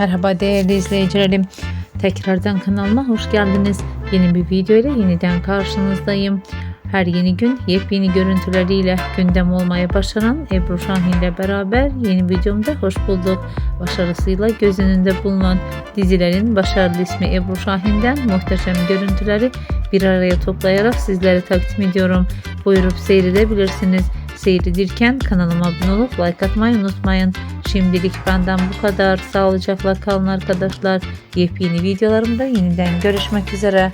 Merhaba değerli izleyicilerim. Tekrardan kanalıma hoş geldiniz. Yeni bir video ile yeniden karşınızdayım. Her yeni gün yepyeni görüntüleriyle gündem olmaya başaran Ebru Şahin ile beraber yeni videomda hoş bulduk. Başarısıyla göz önünde bulunan dizilerin başarılı ismi Ebru Şahin'den muhteşem görüntüleri bir araya toplayarak sizlere takdim ediyorum. Buyurup seyredebilirsiniz. Seyredirken kanalıma abone olup like atmayı unutmayın. Şimdilik benden bu kadar. Sağlıcakla kalın arkadaşlar. Yepyeni videolarımda yeniden görüşmek üzere.